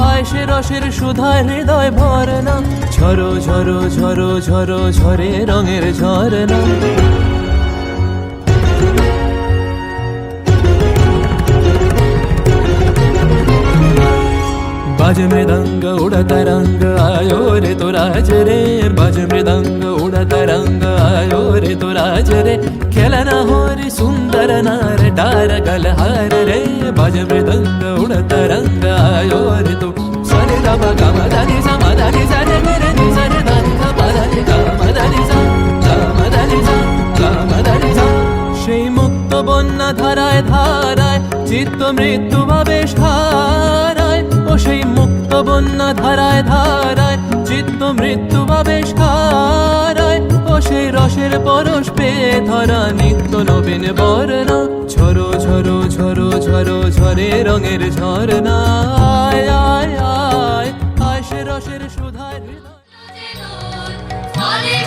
আয় রসের সুধায় হৃদয় ভরনা, ঝরো ঝরো ঝরো ঝরো, ঝরে রঙের ঝরনা। বাজ মৃদঙ্গ উড়া তরঙ্গ, আয়ো রে তো রাজ রে। বাজ মৃদঙ্গ উড়া তরঙ্গ, আয়ো রে তো রাজ রে। খেলনা হোরে সুন্দর নার ডার গলহার রে। বাজ মৃদঙ্গ উড়া তরঙ্গ యోరితు సరి దమ గమ దని సమ దని సరి నిరి ని సరి దని గమ దని గమ దని সেই মুক্ত বন্যা ধারায় ধারায় চিত্ত মৃত্যু ভাবে ধারায় ও সেই মুক্ত বন্যা ধারায় ধারায় চিত্ত মৃত্যু ভাবে ধারায় ও সেই রসের পরশ পেয়ে ধরা নিত্য নবীন বর্ণা ঝরো ঝরো ঝরো ঝরো ঝরে রঙের ঝরনা তলে